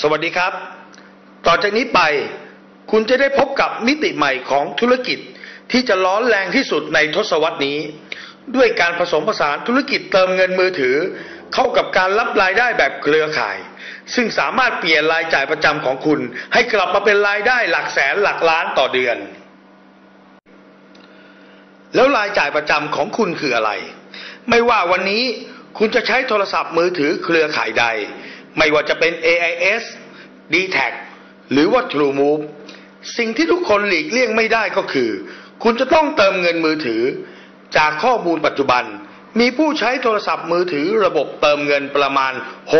สวัสดีครับ ต่อจากนี้ไปคุณจะได้พบกับมิติใหม่ของธุรกิจที่จะร้อนแรงที่สุดในทศวรรษนี้ ด้วยการผสมผสานธุรกิจเติมเงินมือถือ เข้ากับการรับรายได้แบบเครือข่าย ซึ่งสามารถเปลี่ยนรายจ่ายประจำของคุณ ให้กลับมาเป็นรายได้หลักแสนหลักล้านต่อเดือน แล้วรายจ่ายประจำของคุณคืออะไร ไม่ว่าวันนี้คุณจะใช้โทรศัพท์มือถือเครือข่ายใด ไม่ว่าจะเป็น AIS d t a c หรือว่า TrueMove สิ่งที่ทุกคนหลีกเลี่ยงไม่ได้ก็คือ คุณจะต้องเติมเงินมือถือ จากข้อมูลปัจจุบัน มีผู้ใช้โทรศัพท์มือถือระบบเติมเงินประมาณ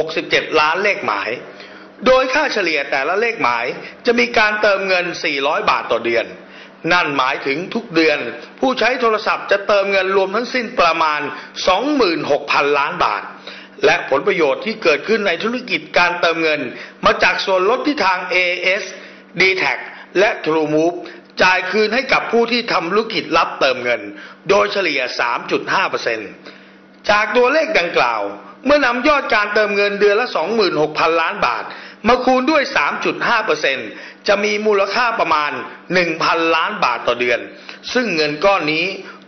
67 ล้านเลขหมาย โดยค่าเฉลี่ยแต่ละเลขหมายจะมีการเติมเงิน 400 บาทต่อเดือน นั่นหมายถึงทุกเดือน ผู้ใช้โทรศัพท์จะเติมเงินรวมทั้งสิ้นประมาณ 26,000 ล้านบาท และผลประโยชน์ที่เกิดขึ้นในธุรกิจการเติมเงิน มาจากส่วนลดที่ทาง AS d t a c และ TrueMove จ่ายคืนให้กับผู้ที่ทำธุรกิจรับเติมเงิน โดยเฉลี่ย 3.5%จากตัวเลขดังกล่าว เมื่อนำยอดการเติมเงินเดือนละ 26,000 ล้านบาท มาคูณด้วย 3.5%จะมีมูลค่าประมาณ 1,000 ล้านบาทต่อเดือน ซึ่งเงินก้อนนี้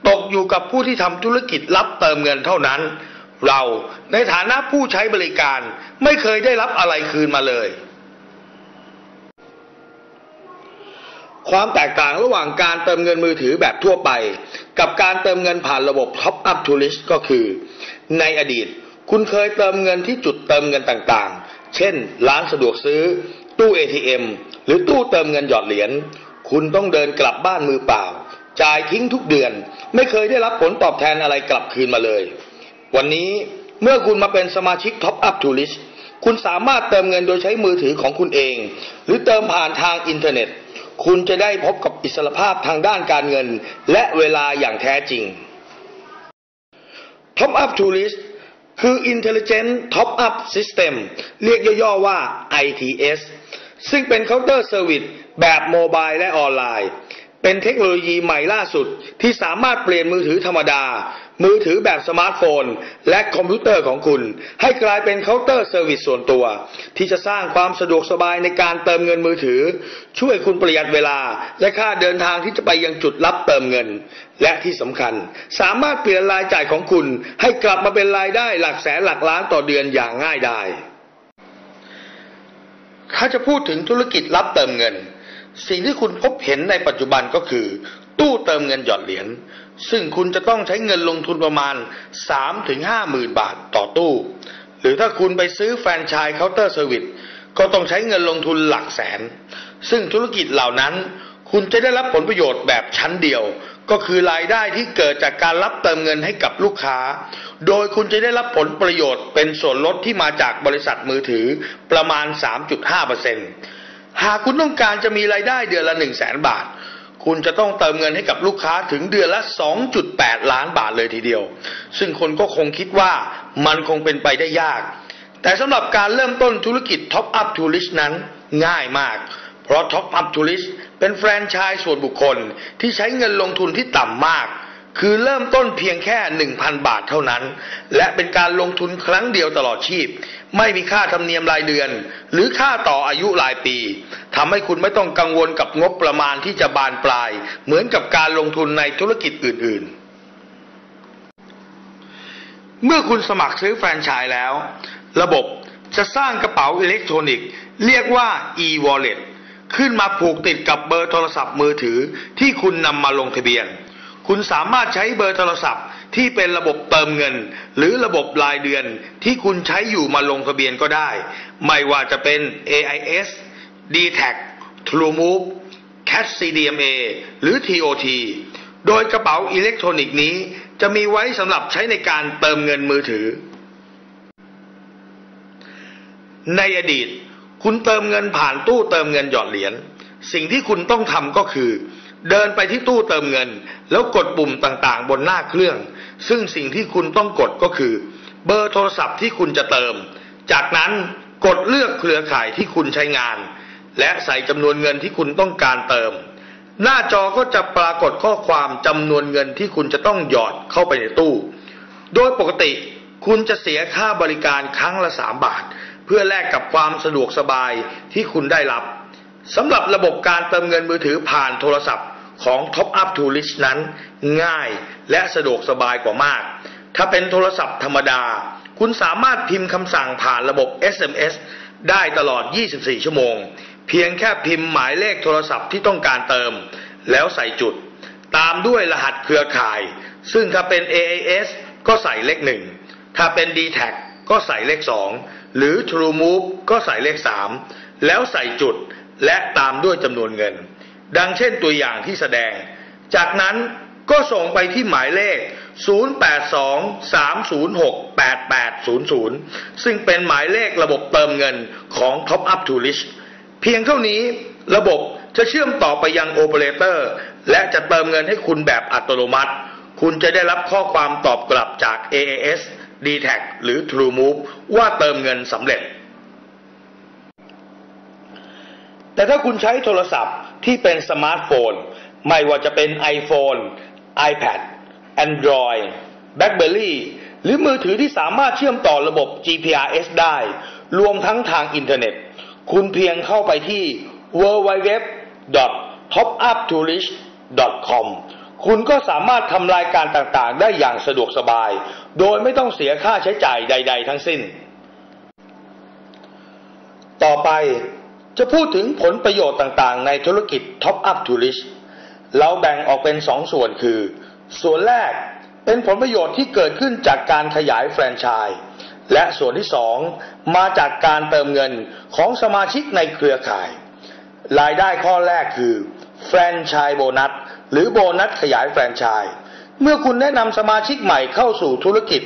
ตกอยู่กับผู้ที่ทำธุรกิจรับเติมเงินเท่านั้น เราในฐานะผู้ใช้บริการไม่เคยได้รับอะไรคืนมาเลย ความแตกต่างระหว่างการเติมเงินมือถือแบบทั่วไป กับการเติมเงินผ่านระบบ Top Up Tourist ก็คือ ในอดีตคุณเคยเติมเงินที่จุดเติมเงินต่างๆ เช่น ร้านสะดวกซื้อ ตู้ ATM หรือตู้เติมเงินหยอดเหรียญ คุณต้องเดินกลับบ้านมือเปล่า จ่ายทิ้งทุกเดือน ไม่เคยได้รับผลตอบแทนอะไรกลับคืนมาเลย วันนี้เมื่อคุณมาเป็นสมาชิก Top Up Tourist คุณสามารถเติมเงินโดยใช้มือถือของคุณเอง หรือเติมผ่านทางอินเทอร์เน็ต คุณจะได้พบกับอิสรภาพทางด้านการเงิน และเวลาอย่างแท้จริง Top Up Tourist คือ Intelligent Top Up System เรียกย่อๆว่า ITS ซึ่งเป็นเคาน์เตอร์เซอร์วิสแบบโมบายและออนไลน์ เป็นเทคโนโลยีใหม่ล่าสุดที่สามารถเปลี่ยนมือถือธรรมดา มือถือแบบสมาร์ทโฟน และคอมพิวเตอร์ของคุณ ให้กลายเป็นเคาน์เตอร์เซอร์วิสส่วนตัว ที่จะสร้างความสะดวกสบายในการเติมเงินมือถือ ช่วยคุณประหยัดเวลา และค่าเดินทางที่จะไปยังจุดรับเติมเงิน และที่สำคัญ สามารถเปลี่ยนรายจ่ายของคุณ ให้กลับมาเป็นรายได้หลักแสนหลักล้านต่อเดือนอย่างง่ายดายถ้าจะพูดถึงธุรกิจรับเติมเงิน สิ่งที่คุณพบเห็นในปัจจุบันก็คือ ตู้เติมเงินหยอดเหรียญ ซึ่งคุณจะต้องใช้เงินลงทุนประมาณ 3-5ถึงหมื่นบาทต่อตู้ หรือถ้าคุณไปซื้อแฟรนไชส์เคาน์เตอร์เซอร์วิสก็ต้องใช้เงินลงทุนหลักแสน ซึ่งธุรกิจเหล่านั้น คุณจะได้รับผลประโยชน์แบบชั้นเดียว ก็คือรายได้ที่เกิดจากการรับเติมเงินให้กับลูกค้า โดยคุณจะได้รับผลประโยชน์เป็นส่วนลดที่มาจากบริษัทมือถือประมาณ 3.5%หากคุณต้องการจะมีรายได้เดือนละ 1 0 0 0 0แบาท คุณจะต้องเติมเงินให้กับลูกค้าถึงเดือนละ 2.8 ล้านบาทเลยทีเดียว ซึ่งคนก็คงคิดว่ามันคงเป็นไปได้ยาก แต่สำหรับการเริ่มต้นธุรกิจ Top Up Tourist นั้นง่ายมาก เพราะ Top Up Tourist เป็นแฟรนไชส์ส่วนบุคคลที่ใช้เงินลงทุนที่ต่ำมาก คือเริ่มต้นเพียงแค่ 1,000 บาทเท่านั้น และเป็นการลงทุนครั้งเดียวตลอดชีพ ไม่มีค่าธรรมเนียมรายเดือน หรือค่าต่ออายุรายปีทำให้คุณไม่ต้องกังวลกับงบประมาณที่จะบานปลาย เหมือนกับการลงทุนในธุรกิจอื่น ๆ เมื่อคุณสมัครซื้อแฟรนไชส์แล้ว ระบบจะสร้างกระเป๋าอิเล็กทรอนิกส์เรียกว่า e-wallet ขึ้นมาผูกติดกับเบอร์โทรศัพท์มือถือที่คุณนำมาลงทะเบียน คุณสามารถใช้เบอร์โทรศัพท์ ที่เป็นระบบเติมเงิน หรือระบบรายเดือนที่คุณใช้อยู่มาลงทะเบียนก็ได้ ไม่ว่าจะเป็น AIS d t a c TrueMove Cash CDMA หรือ TOT โดยกระเป๋าอิเล็กทรอนิกส์นี้จะมีไว้สำหรับใช้ในการเติมเงินมือถือ ในอดีต คุณเติมเงินผ่านตู้เติมเงินหยอดเหรียญสิ่งที่คุณต้องทำก็คือ เดินไปที่ตู้เติมเงิน แล้วกดปุ่มต่างๆ บนหน้าเครื่อง ซึ่งสิ่งที่คุณต้องกดก็คือ เบอร์โทรศัพท์ที่คุณจะเติม จากนั้นกดเลือกเครือข่ายที่คุณใช้งาน และใส่จำนวนเงินที่คุณต้องการเติม หน้าจอก็จะปรากฏข้อความจำนวนเงินที่คุณจะต้องหยอดเข้าไปในตู้ โดยปกติคุณจะเสียค่าบริการครั้งละ 3 บาท เพื่อแลกกับความสะดวกสบายที่คุณได้รับสำหรับระบบการเติมเงินมือถือผ่านโทรศัพท์ ของ Top Up to Rich นั้นง่ายและสะดวกสบายกว่ามาก ถ้าเป็นโทรศัพท์ธรรมดา คุณสามารถพิมพ์คำสั่งผ่านระบบ SMS ได้ตลอด 24 ชั่วโมง เพียงแค่พิมพ์หมายเลขโทรศัพท์ที่ต้องการเติม แล้วใส่จุด ตามด้วยรหัสเครือข่าย ซึ่งถ้าเป็น AIS ก็ใส่เลขหนึ่ง ถ้าเป็น d t แทก็ใส่เลขสองหรือ True Move ก็ใส่เลขสามแล้วใส่จุดและตามด้วยจำนวนเงิน ดังเช่นตัวอย่างที่แสดง จากนั้นก็ส่งไปที่หมายเลข 0823068800 ซึ่งเป็นหมายเลขระบบเติมเงินของ Top Up to Rich เพียงเท่านี้ระบบจะเชื่อมต่อไปยังโอเปอเรเตอร์และจะเติมเงินให้คุณแบบอัตโนมัติ คุณจะได้รับข้อความตอบกลับจาก AAS d t แทหรือ TrueMove ว่าเติมเงินสำเร็จ แต่ถ้าคุณใช้โทรศัพท์ที่เป็นสมาร์ทโฟน ไม่ว่าจะเป็น iPhone, iPad, Android, BlackBerry หรือมือถือที่สามารถเชื่อมต่อระบบ GPRS ได้ รวมทั้งทางอินเทอร์เน็ต คุณเพียงเข้าไปที่ www.topuptourist.com คุณก็สามารถทำรายการต่างๆ ได้อย่างสะดวกสบาย โดยไม่ต้องเสียค่าใช้จ่ายใด ๆ ทั้งสิ้น ต่อไป จะพูดถึงผลประโยชน์ต่างๆ ในธุรกิจ Top Up Tourist เราแบ่งออกเป็นสองส่วนคือ ส่วนแรกเป็นผลประโยชน์ที่เกิดขึ้นจากการขยายแฟรนไชส์และส่วนที่สองมาจากการเติมเงินของสมาชิกในเครือข่าย รายได้ข้อแรกคือแฟรนไชส์โบนัสหรือโบนัสขยายแฟรนไชส์เมื่อคุณแนะนำสมาชิกใหม่เข้าสู่ธุรกิจ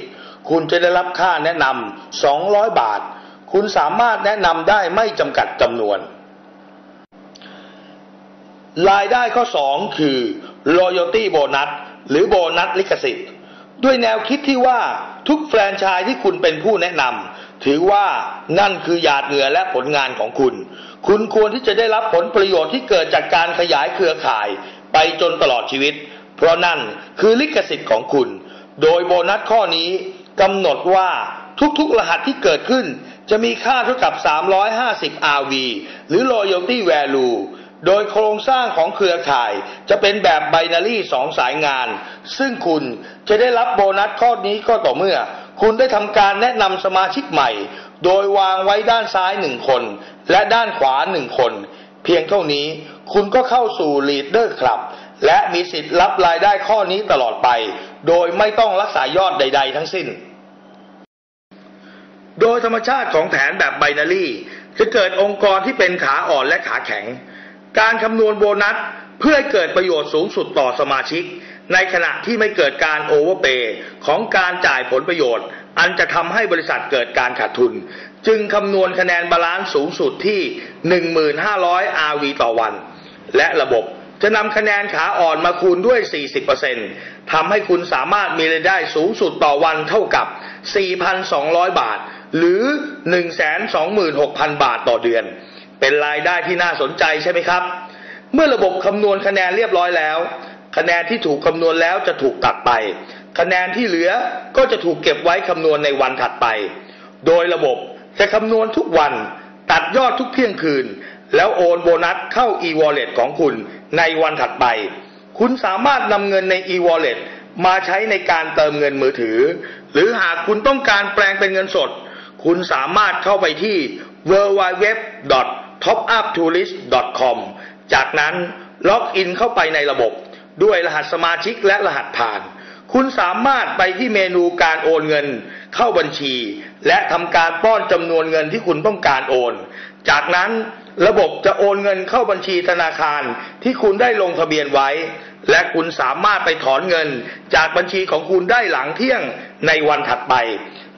คุณจะได้รับค่าแนะนำ200 บาท คุณสามารถแนะนำได้ไม่จำกัดจำนวน รายได้ข้อ 2 คือ loyalty bonus หรือโบนัสลิขสิทธิ์ ด้วยแนวคิดที่ว่าทุกแฟรนไชส์ที่คุณเป็นผู้แนะนำถือว่านั่นคือหยาดเหงื่อและผลงานของคุณ คุณควรที่จะได้รับผลประโยชน์ที่เกิดจากการขยายเครือข่าย ไปจนตลอดชีวิต เพราะนั่นคือลิขสิทธิ์ของคุณ โดยโบนัสข้อนี้กำหนดว่าทุกๆรหัสที่เกิดขึ้น จะมีค่าเท่ากับ 350 RV หรือ Loyalty Value โดยโครงสร้างของเครือข่ายจะเป็นแบบไบนารีสองสายงาน ซึ่งคุณจะได้รับโบนัสข้อนี้ก็ต่อเมื่อ คุณได้ทำการแนะนำสมาชิกใหม่ โดยวางไว้ด้านซ้ายหนึ่งคน และด้านขวาหนึ่งคน เพียงเท่านี้คุณก็เข้าสู่ Leader Club และมีสิทธิ์รับรายได้ข้อนี้ตลอดไป โดยไม่ต้องรักษายอดใด ๆ ทั้งสิ้น โดยธรรมชาติของแผนแบบไบนารีจะเกิดองค์กรที่เป็นขาอ่อนและขาแข็ง การคำนวณโบนัสเพื่อให้เกิดประโยชน์สูงสุดต่อสมาชิก ในขณะที่ไม่เกิดการโอเวอร์เปย์ของการจ่ายผลประโยชน์ อันจะทำให้บริษัทเกิดการขาดทุน จึงคำนวณคะแนนบาลานซ์สูงสุดที่ 1,500 RV ต่อวัน และระบบจะนำคะแนนขาอ่อนมาคูณด้วย 40%ทำให้คุณสามารถมีรายได้สูงสุดต่อวันเท่ากับ 4,200 บาท หรือ 126,000 บาทต่อเดือน เป็นรายได้ที่น่าสนใจใช่ไหมครับ เมื่อระบบคำนวณคะแนนเรียบร้อยแล้ว คะแนนที่ถูกคำนวณแล้วจะถูกตัดไป คะแนนที่เหลือก็จะถูกเก็บไว้คำนวณในวันถัดไป โดยระบบจะคำนวณทุกวันตัดยอดทุกเที่ยงคืน แล้วโอนโบนัสเข้า e-wallet ของคุณในวันถัดไป คุณสามารถนำเงินใน e-wallet มาใช้ในการเติมเงินมือถือ หรือหากคุณต้องการแปลงเป็นเงินสด คุณสามารถเข้าไปที่ www.topuptourist.com จากนั้นล็อกอินเข้าไปในระบบ ด้วยรหัสสมาชิกและรหัสผ่าน คุณสามารถไปที่เมนูการโอนเงิน เข้าบัญชี และทำการป้อนจำนวนเงินที่คุณต้องการโอน จากนั้นระบบจะโอนเงินเข้าบัญชีธนาคารที่คุณได้ลงทะเบียนไว้ และคุณสามารถไปถอนเงินจากบัญชีของคุณได้หลังเที่ยงในวันถัดไป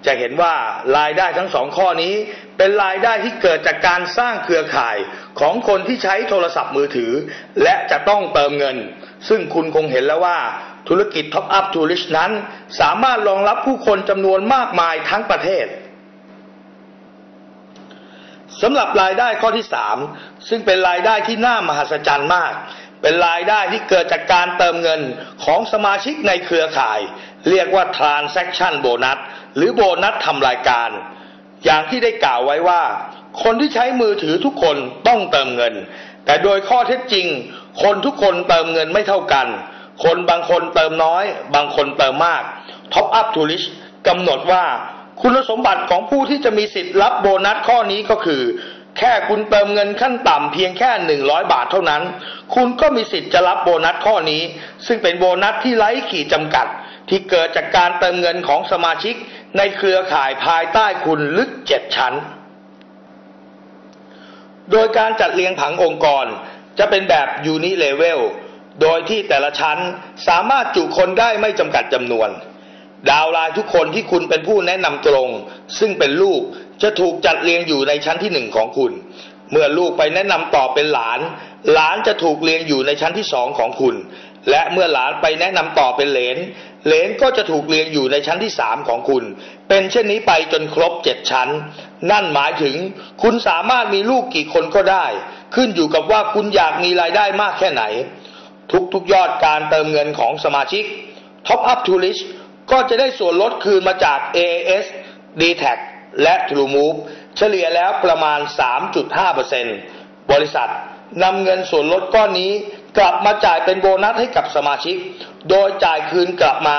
จะเห็นว่ารายได้ทั้งสองข้อนี้ เป็นรายได้ที่เกิดจากการสร้างเครือข่ายของคนที่ใช้โทรศัพท์มือถือ และจะต้องเติมเงิน ซึ่งคุณคงเห็นแล้วว่าธุรกิจ Top Up Tourist นั้น สามารถรองรับผู้คนจำนวนมากมายทั้งประเทศสำหรับรายได้ข้อที่ 3 ซึ่งเป็นรายได้ที่น่ามหัศจรรย์มาก เป็นรายได้ที่เกิดจากการเติมเงินของสมาชิกในเครือข่าย เรียกว่า transaction bonus หรือโบนัสทำรายการ อย่างที่ได้กล่าวไว้ว่า คนที่ใช้มือถือทุกคนต้องเติมเงิน แต่โดยข้อเท็จจริง คนทุกคนเติมเงินไม่เท่ากัน คนบางคนเติมน้อย บางคนเติมมาก Top Up to Rich กำหนดว่าคุณสมบัติของผู้ที่จะมีสิทธิ์รับโบนัสข้อนี้ก็คือ แค่คุณเติมเงินขั้นต่ำเพียงแค่ 100 บาทเท่านั้น คุณก็มีสิทธิ์จะรับโบนัสข้อนี้ ซึ่งเป็นโบนัสที่ไร้ขีดจำกัด ที่เกิดจากการเติมเงินของสมาชิก ในเครือข่ายภายใต้คุณลึกเจ็ดชั้น โดยการจัดเรียงผังองค์กรจะเป็นแบบยูนิเลเวล โดยที่แต่ละชั้นสามารถจุคนได้ไม่จำกัดจำนวน ดาวไลน์ทุกคนที่คุณเป็นผู้แนะนำตรง ซึ่งเป็นลูกจะถูกจัดเรียงอยู่ในชั้นที่หนึ่งของคุณ เมื่อลูกไปแนะนำต่อเป็นหลาน หลานจะถูกเรียงอยู่ในชั้นที่สองของคุณ และเมื่อหลานไปแนะนำต่อเป็นเหลน เหลนก็จะถูกเรียงอยู่ในชั้นที่สามของคุณ เป็นเช่นนี้ไปจนครบเจ็ดชั้น นั่นหมายถึงคุณสามารถมีลูกกี่คนก็ได้ ขึ้นอยู่กับว่าคุณอยากมีรายได้มากแค่ไหน ทุกๆยอดการเติมเงินของสมาชิก Top Up to Rich ก็จะได้ส่วนลดคืนมาจาก AAS d t a c และ TrueMove เฉลี่ยแล้วประมาณ 3.5%บริษัทนำเงินส่วนลดก้อนนี้กลับมาจ่ายเป็นโบนัสให้กับสมาชิก โดยจ่ายคืนกลับมา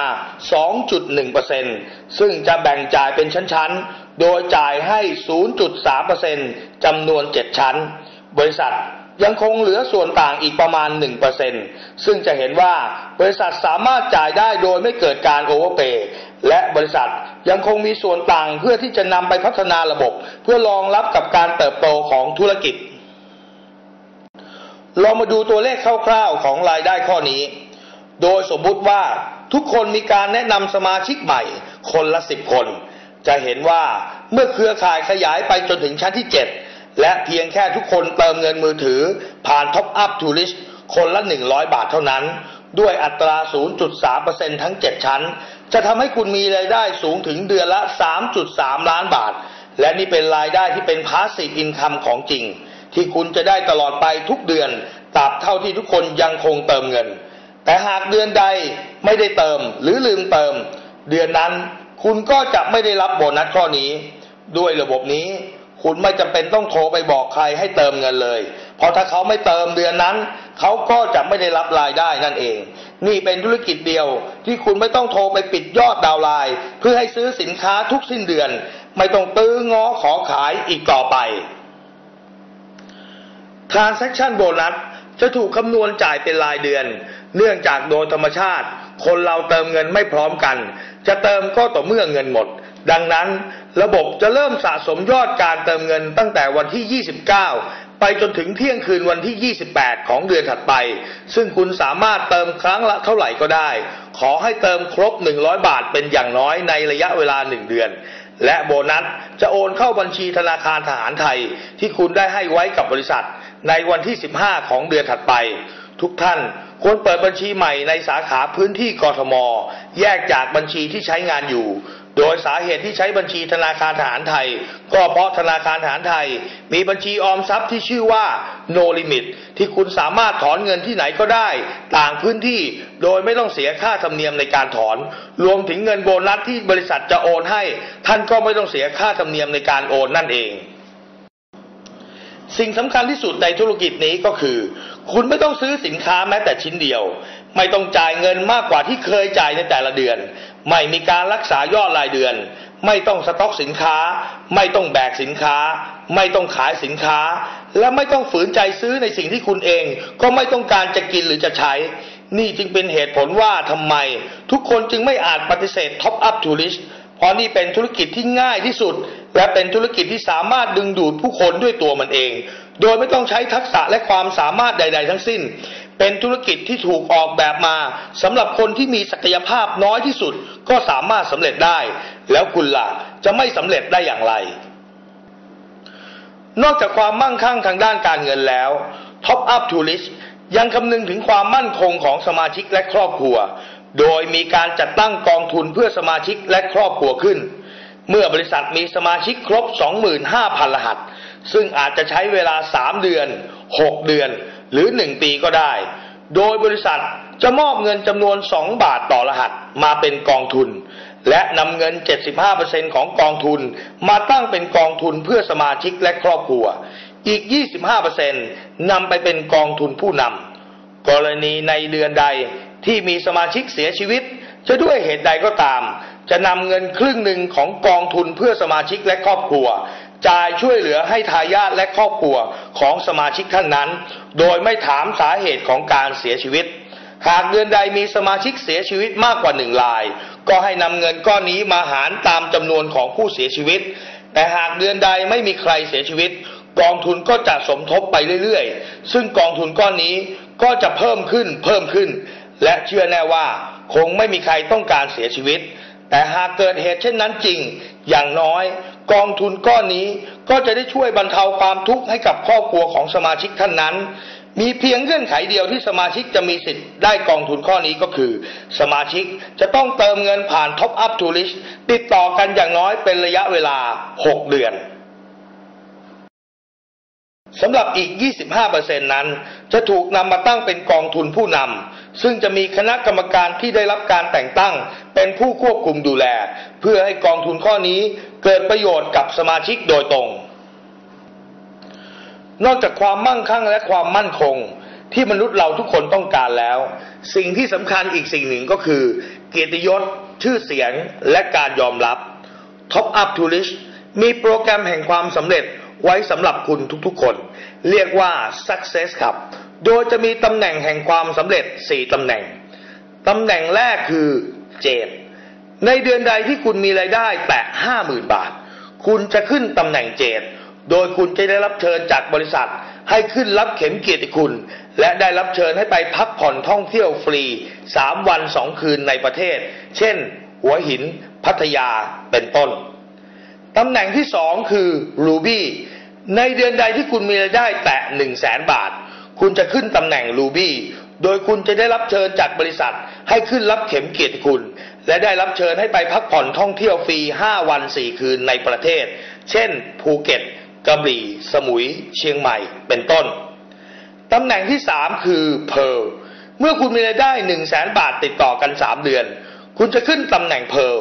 2.1%ซึ่งจะแบ่งจ่ายเป็นชั้นๆ โดยจ่ายให้ 0.3%จำนวน 7 ชั้น บริษัทยังคงเหลือส่วนต่างอีกประมาณ 1%ซึ่งจะเห็นว่าบริษัทสามารถจ่ายได้โดยไม่เกิดการโอเวอร์เปย์และบริษัทยังคงมีส่วนต่างเพื่อที่จะนำไปพัฒนาระบบ เพื่อรองรับกับการเติบโตของธุรกิจ เรามาดูตัวเลขคร่าวๆของรายได้ข้อนี้ โดยสมมุติว่าทุกคนมีการแนะนำสมาชิกใหม่ คนละสิบคน จะเห็นว่าเมื่อเครือข่ายขยายไปจนถึงชั้นที่ 7 และเพียงแค่ทุกคนเติมเงินมือถือ ผ่าน Top Up to List คนละ 100 บาทเท่านั้น ด้วยอัตรา 0.3%ทั้ง 7 ชั้น จะทำให้คุณมีรายได้สูงถึงเดือนละ 3.3 ล้านบาท และนี่เป็นรายได้ที่เป็น Passive Income ของจริง ที่คุณจะได้ตลอดไปทุกเดือนตราบเท่าที่ทุกคนยังคงเติมเงิน แต่หากเดือนใดไม่ได้เติมหรือลืมเติม เดือนนั้นคุณก็จะไม่ได้รับโบนัสข้อนี้ ด้วยระบบนี้ คุณไม่จำเป็นต้องโทรไปบอกใครให้เติมเงินเลย เพราะถ้าเขาไม่เติมเดือนนั้น เขาก็จะไม่ได้รับรายได้นั่นเอง นี่เป็นธุรกิจเดียว ที่คุณไม่ต้องโทรไปปิดยอดดาวไลน์เพื่อให้ซื้อสินค้าทุกสิ้นเดือน ไม่ต้องตื้อง้อขอขายอีกต่อไป Transaction Bonus จะถูกคำนวณจ่ายเป็นรายเดือน เนื่องจากโดยธรรมชาติ คนเราเติมเงินไม่พร้อมกัน จะเติมก็ต่อเมื่อเงินหมด ดังนั้นระบบจะเริ่มสะสมยอดการเติมเงินตั้งแต่วันที่ 29 ไปจนถึงเที่ยงคืนวันที่ 28 ของเดือนถัดไป ซึ่งคุณสามารถเติมครั้งละเท่าไหร่ก็ได้ ขอให้เติมครบ 100 บาทเป็นอย่างน้อยในระยะเวลา 1 เดือนและโบนัสจะโอนเข้าบัญชีธนาคารทหารไทยที่คุณได้ให้ไว้กับบริษัท ในวันที่ 15 ของเดือนถัดไป ทุกท่านควรเปิดบัญชีใหม่ในสาขาพื้นที่กทม แยกจากบัญชีที่ใช้งานอยู่ โดยสาเหตุที่ใช้บัญชีธนาคารทหารไทย ก็เพราะธนาคารทหารไทย มีบัญชีออมทรัพย์ที่ชื่อว่า no limit ที่คุณสามารถถอนเงินที่ไหนก็ได้ ต่างพื้นที่โดยไม่ต้องเสียค่าธรรมเนียมในการถอน รวมถึงเงินโบนัสที่บริษัทจะโอนให้ ท่านก็ไม่ต้องเสียค่าธรรมเนียมในการโอนนั่นเอง สิ่งสำคัญที่สุดในธุรกิจนี้ก็คือ คุณไม่ต้องซื้อสินค้าแม้แต่ชิ้นเดียว ไม่ต้องจ่ายเงินมากกว่าที่เคยจ่ายในแต่ละเดือน ไม่มีการรักษายอดรายเดือน ไม่ต้องสต็อกสินค้า ไม่ต้องแบกสินค้า ไม่ต้องขายสินค้า และไม่ต้องฝืนใจซื้อในสิ่งที่คุณเอง ก็ไม่ต้องการจะกินหรือจะใช้ นี่จึงเป็นเหตุผลว่าทำไม ทุกคนจึงไม่อาจปฏิเสธ Top Up to List เพราะนี่เป็นธุรกิจที่ง่ายที่สุด และเป็นธุรกิจที่สามารถดึงดูดผู้คนด้วยตัวมันเอง โดยไม่ต้องใช้ทักษะและความสามารถใด ๆ ทั้งสิ้น เป็นธุรกิจที่ถูกออกแบบมาสำหรับคนที่มีศักยภาพน้อยที่สุดก็สามารถสำเร็จได้ แล้วคุณล่ะจะไม่สำเร็จได้อย่างไร นอกจากความมั่งคั่งทางด้านการเงินแล้ว Top Up to List ยังคำนึงถึงความมั่นคงของสมาชิกและครอบครัว โดยมีการจัดตั้งกองทุนเพื่อสมาชิกและครอบครัวขึ้น เมื่อบริษัทมีสมาชิกครบ 25,000 รหัส ซึ่งอาจจะใช้เวลา 3 เดือน 6 เดือน หรือ 1 ปีก็ได้ โดยบริษัทจะมอบเงินจำนวน 2 บาทต่อรหัสมาเป็นกองทุน และนำเงิน 75%ของกองทุนมาตั้งเป็นกองทุนเพื่อสมาชิกและครอบครัว อีก 25%นำไปเป็นกองทุนผู้นำกรณีในเดือนใด ที่มีสมาชิกเสียชีวิต จะด้วยเหตุใดก็ตาม จะนำเงินครึ่งหนึ่งของกองทุนเพื่อสมาชิกและครอบครัวจ่ายช่วยเหลือให้ทายาทและครอบครัวของสมาชิกท่านนั้น โดยไม่ถามสาเหตุของการเสียชีวิต หากเดือนใดมีสมาชิกเสียชีวิตมากกว่าหนึ่งราย ก็ให้นำเงินก้อนนี้มาหารตามจำนวนของผู้เสียชีวิต แต่หากเดือนใดไม่มีใครเสียชีวิต กองทุนก็จะสมทบไปเรื่อยๆ ซึ่งกองทุนก้อนนี้ก็จะเพิ่มขึ้นเพิ่มขึ้น และเชื่อแน่ว่าคงไม่มีใครต้องการเสียชีวิต แต่หากเกิดเหตุเช่นนั้นจริง อย่างน้อยกองทุนก้อนนี้ก็จะได้ช่วยบรรเทาความทุกข์ให้กับครอบครัวของสมาชิกท่านนั้น มีเพียงเงื่อนไขเดียวที่สมาชิกจะมีสิทธิ์ได้กองทุนข้อนี้ก็คือ สมาชิกจะต้องเติมเงินผ่าน Top Up to List ติดต่อกันอย่างน้อยเป็นระยะเวลา 6 เดือนสำหรับอีก 25%นั้น จะถูกนำมาตั้งเป็นกองทุนผู้นำซึ่งจะมีคณะกรรมการที่ได้รับการแต่งตั้ง เป็นผู้ควบคุมดูแล เพื่อให้กองทุนข้อนี้เกิดประโยชน์กับสมาชิกโดยตรง นอกจากความมั่งคั่งและความมั่นคง ที่มนุษย์เราทุกคนต้องการแล้ว สิ่งที่สำคัญอีกสิ่งหนึ่งก็คือ เกียรติยศ ชื่อเสียงและการยอมรับ Top Up to List มีโปรแกรมแห่งความสำเร็จไว้สำหรับคุณทุกๆคน เรียกว่า Success ครับ โดยจะมีตำแหน่งแห่งความสำเร็จ 4ตำแหน่ง ตำแหน่งแรกคือเจดในเดือนใดที่คุณมีรายได้แตะ50,000 บาท คุณจะขึ้นตำแหน่งเจดโดยคุณจะได้รับเชิญจากบริษัท ให้ขึ้นรับเข็มเกียรติคุณ และได้รับเชิญให้ไปพักผ่อนท่องเที่ยวฟรี 3 วัน 2 คืนในประเทศ เช่น หัวหิน พัทยาเป็นต้น ตำแหน่งที่สองคือ Ruby ในเดือนใดที่คุณมีรายได้แตะ1 0 0 0 0แสนบาท คุณจะขึ้นตำแหน่ง Ruby โดยคุณจะได้รับเชิญจากบริษัท ให้ขึ้นรับเข็มเกียรติคุณ และได้รับเชิญให้ไปพักผ่อนท่องเที่ยวฟรี 5 วัน 4 คืนในประเทศ เช่น ภูเก็ตกระบี่ สมุย เชียงใหม่ เป็นต้น ตำแหน่งที่ 3 คือ Pearl เมื่อคุณมีรายได้ 1 0 0 0 0แสนบาทติดต่อกัน 3 เดือน คุณจะขึ้นตำแหน่ง Pearl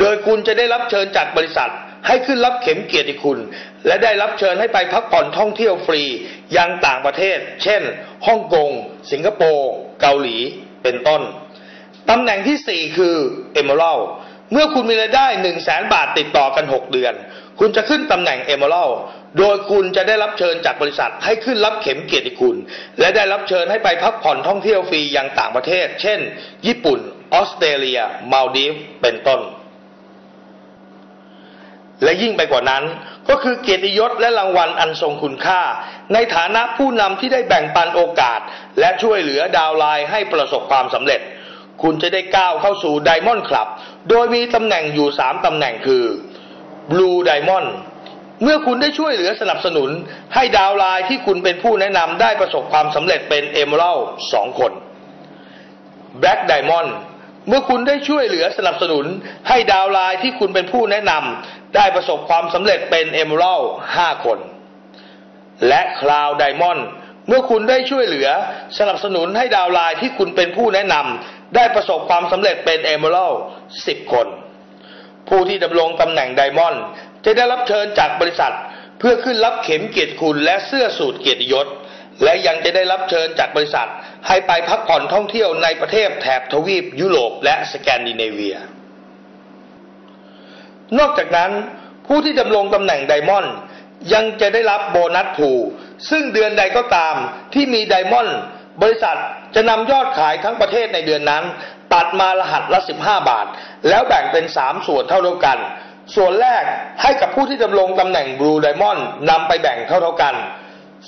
โดยคุณจะได้รับเชิญจากบริษัท ให้ขึ้นรับเข็มเกียรติคุณ และได้รับเชิญให้ไปพักผ่อนท่องเที่ยวฟรียังต่างประเทศ เช่นฮ่องกง สิงคโปร์เกาหลี เป็นต้นตำแหน่งที่ 4 คือ Emerald เมื่อคุณมีรายได้1 0 0 0 0แสนบาทติดต่อกัน 6 เดือน คุณจะขึ้นตำแหน่ง Emerald โดยคุณจะได้รับเชิญจากบริษัทให้ขึ้นรับเข็มเกียรติคุณ และได้รับเชิญให้ไปพักผ่อนท่องเที่ยวฟรียังต่างประเทศ เช่น ญี่ปุ่น ออสเตรเลียมาลดีฟเป็นต้น และยิ่งไปกว่านั้น ก็คือเกียรติยศและรางวัลอันทรงคุณค่า ในฐานะผู้นำที่ได้แบ่งปันโอกาส และช่วยเหลือดาวไลน์ให้ประสบความสำเร็จ คุณจะได้ก้าวเข้าสู่ไดมอนด์คลับ โดยมีตำแหน่งอยู่ 3ตำแหน่งคือ Blue Diamond เมื่อคุณได้ช่วยเหลือสนับสนุน ให้ดาวไลน์ที่คุณเป็นผู้แนะนำได้ประสบความสำเร็จเป็น Emerald 2คน Black Diamond เมื่อคุณได้ช่วยเหลือสนับสนุนให้ดาวไลน์ที่คุณเป็นผู้แนะนำได้ประสบความสำเร็จเป็น Emerald 5คน และ Cloud Diamond เมื่อคุณได้ช่วยเหลือสนับสนุนให้ดาวไลน์ที่คุณเป็นผู้แนะนำได้ประสบความสำเร็จเป็น Emerald 10คน ผู้ที่ดำรงตำแหน่งไดมอนด์จะได้รับเชิญจากบริษัท เพื่อขึ้นรับเข็มเกียรติคุณและเสื้อสูตรเกียรติยศ และยังจะได้รับเชิญจากบริษัท ให้ไปพักผ่อนท่องเที่ยวในประเทศแถบทวีปยุโรปและสแกนดิเนเวีย นอกจากนั้น ผู้ที่ดำรงตำแหน่งไดมอนด์ยังจะได้รับโบนัสผูซึ่งเดือนใดก็ตามที่มีไดมอนด์บริษัทจะนำยอดขายทั้งประเทศในเดือนนั้น ตัดมารหัสละ 15 บาท แล้วแบ่งเป็น 3 ส่วนเท่าเท่ากัน ส่วนแรกให้กับผู้ที่ดำรงตำแหน่ง Blue Diamond นำไปแบ่งเท่าเท่ากัน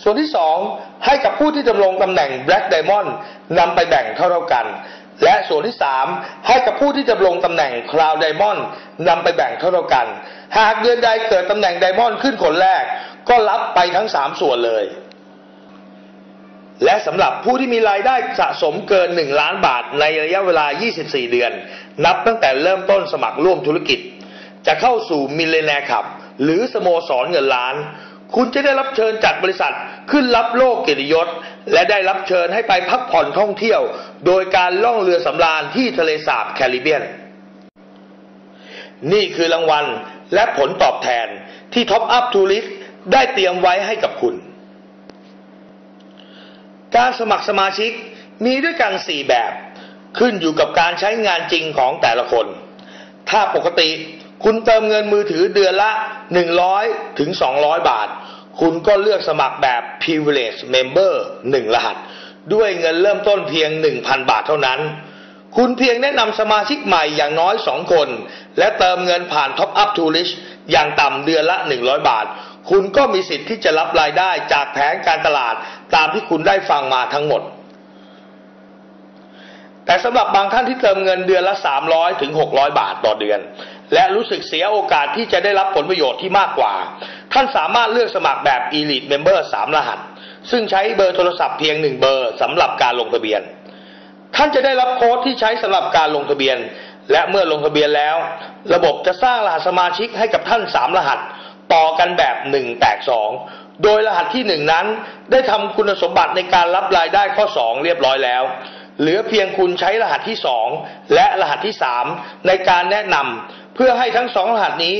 ส่วนที่ 2 ให้กับผู้ที่ดำรงตำแหน่ง Black Diamond นำไปแบ่งเท่าเท่ากัน และส่วนที่ 3 ให้กับผู้ที่ดำรงตำแหน่ง Cloud Diamond นำไปแบ่งเท่าเท่ากัน หากเดือนใดเกิดตำแหน่ง Diamond ขึ้นคนแรก ก็รับไปทั้ง 3 ส่วนเลย และสำหรับผู้ที่มีรายได้สะสมเกิน 1 ล้านบาทในระยะเวลา 24 เดือน นับตั้งแต่เริ่มต้นสมัครร่วมธุรกิจ จะเข้าสู่มิลเลนแนร์ขับ หรือสโมสรเงินล้าน คุณจะได้รับเชิญจากบริษัทขึ้นรับโลกเกียรติยศ และได้รับเชิญให้ไปพักผ่อนท่องเที่ยว โดยการล่องเรือสำราญที่ทะเลสาบแคริบเบียน นี่คือรางวัลและผลตอบแทนที่ Top Up Tourist ได้เตรียมไว้ให้กับคุณ การสมัครสมาชิกมีด้วยกัน 4 แบบ ขึ้นอยู่กับการใช้งานจริงของแต่ละคน ถ้าปกติคุณเติมเงินมือถือเดือนละ 100 ถึง 200 บาท คุณก็เลือกสมัครแบบ Privilege Member 1 รหัส ด้วยเงินเริ่มต้นเพียง 1,000 บาทเท่านั้น คุณเพียงแนะนำสมาชิกใหม่อย่างน้อย 2 คน และเติมเงินผ่าน Top Up Tourist อย่างต่ำเดือนละ 100 บาท คุณก็มีสิทธิ์ที่จะรับรายได้จากแผนการตลาดตามที่คุณได้ฟังมาทั้งหมด แต่สำหรับบางท่านที่เติมเงินเดือนละ 300ถึง600 บาทต่อเดือน และรู้สึกเสียโอกาสที่จะได้รับผลประโยชน์ที่มากกว่า ท่านสามารถเลือกสมัครแบบ Elite Member 3 รหัส ซึ่งใช้เบอร์โทรศัพท์เพียง1เบอร์สำหรับการลงทะเบียน ท่านจะได้รับโค้ดที่ใช้สำหรับการลงทะเบียน และเมื่อลงทะเบียนแล้ว ระบบจะสร้างรหัสสมาชิกให้กับท่าน 3 รหัส ต่อกันแบบ 1 แตก 2 โดยรหัสที่ 1 นั้น ได้ทำคุณสมบัติในการรับรายได้ข้อ 2 เรียบร้อยแล้วเหลือเพียงคุณใช้รหัสที่ 2 และรหัสที่ 3 ในการแนะนำ เพื่อให้ทั้งสองรหัสนี้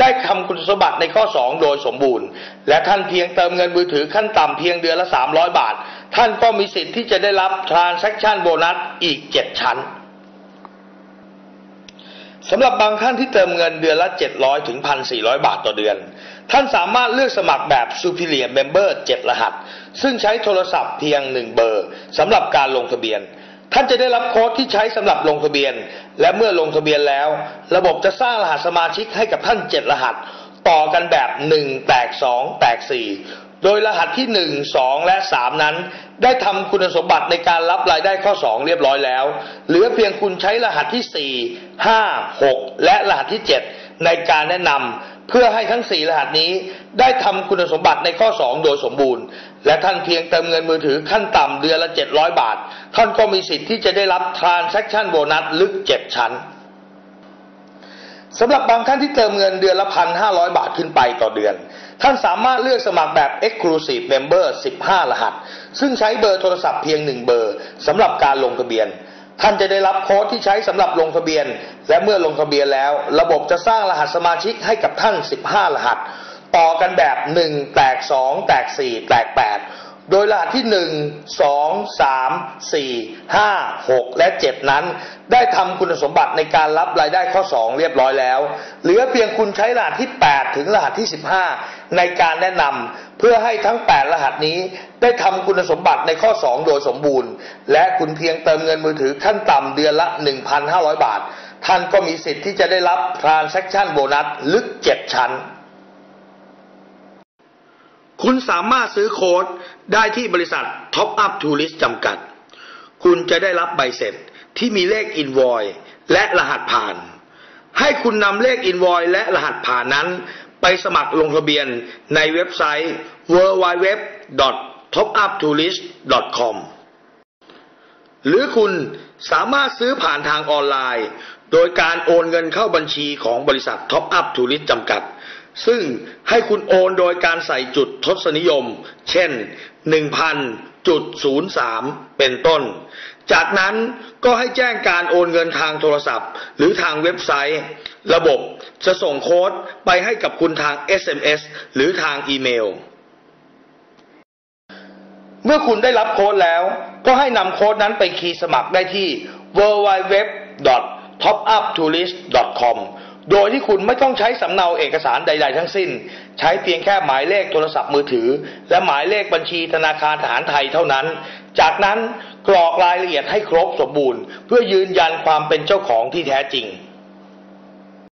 ได้ทำคุณสมบัติในข้อ 2 โดยสมบูรณ์ และท่านเพียงเติมเงินมือถือขั้นต่ำเพียงเดือนละ 300 บาท ท่านก็มีสิทธิ์ที่จะได้รับ transaction bonus อีก 7 ชั้นสำหรับบางท่านที่เติมเงินเดือนละ 700 ถึง 1,400 บาทต่อเดือน ท่านสามารถเลือกสมัครแบบ Superior Member 7 รหัส ซึ่งใช้โทรศัพท์เพียง 1 เบอร์สำหรับการลงทะเบียน ท่านจะได้รับโค้ดที่ใช้สำหรับลงทะเบียน และเมื่อลงทะเบียนแล้ว ระบบจะสร้างรหัสสมาชิกให้กับท่าน 7 รหัส ต่อกันแบบ 1 แตก 2 แตก 4 โดยรหัสที่ 1 2 และ 3 นั้น ได้ทำคุณสมบัติในการรับรายได้ข้อ 2 เรียบร้อยแล้ว เหลือเพียงคุณใช้รหัสที่ 4 5 6 และรหัสที่ 7 ในการแนะนำ เพื่อให้ทั้ง 4 รหัสนี้ได้ทำคุณสมบัติในข้อ 2 โดยสมบูรณ์ และท่านเพียงเติมเงินมือถือขั้นต่ำเดือนละ 700 บาท ท่านก็มีสิทธิ์ที่จะได้รับ transaction bonus ลึก 7 ชั้นสำหรับบางท่านที่เติมเงินเดือนละพันห้าร้อยบาทขึ้นไปต่อเดือน ท่านสามารถเลือกสมัครแบบ Exclusive Member 15 รหัส ซึ่งใช้เบอร์โทรศัพท์เพียง1เบอร์สำหรับการลงทะเบียน ท่านจะได้รับโค้ดที่ใช้สำหรับลงทะเบียน และเมื่อลงทะเบียนแล้ว ระบบจะสร้างรหัสสมาชิกให้กับท่าน 15 รหัส ต่อกันแบบ 1 แตก 2 แตก 4 แตก 8 โดยรหัสที่ 1 2 3 4 5 6 และ 7 นั้น ได้ทำคุณสมบัติในการรับรายได้ข้อ 2 เรียบร้อยแล้ว เหลือเพียงคุณใช้รหัสที่ 8 ถึงรหัสที่ 15 ในการแนะนำเพื่อให้ทั้ง 8 รหัสนี้ได้ทำคุณสมบัติในข้อ 2 โดยสมบูรณ์ และคุณเพียงเติมเงินมือถือขั้นต่ำเดือนละ 1,500 บาท ท่านก็มีสิทธิ์ที่จะได้รับ transaction bonus ลึก7ชั้น คุณสามารถซื้อโค้ดได้ที่บริษัท Top Up Tourist จำกัด คุณจะได้รับใบเสร็จที่มีเลข Invoice และรหัสผ่าน ให้คุณนำเลข Invoice และรหัสผ่านนั้น ไปสมัครลงทะเบียนในเว็บไซต์ www.topuptourist.com หรือคุณสามารถซื้อผ่านทางออนไลน์ โดยการโอนเงินเข้าบัญชีของบริษัท Top Up Tourist จำกัด ซึ่งให้คุณโอนโดยการใส่จุดทศนิยม เช่น 1,000.03 เป็นต้น จากนั้นก็ให้แจ้งการโอนเงินทางโทรศัพท์ หรือทางเว็บไซต์ ระบบจะส่งโค้ดไปให้กับคุณทาง SMS หรือทางอีเมลเมื่อคุณได้รับโค้ดแล้ว ก็ให้นำโค้ดนั้นไปคีย์สมัครได้ที่ www. topuptourist.com โดยที่คุณไม่ต้องใช้สำเนาเอกสารใด ๆ ทั้งสิ้น ใช้เพียงแค่หมายเลขโทรศัพท์มือถือ และหมายเลขบัญชีธนาคารทหารไทยเท่านั้น จากนั้นกรอกรายละเอียดให้ครบสมบูรณ์ เพื่อยืนยันความเป็นเจ้าของที่แท้จริง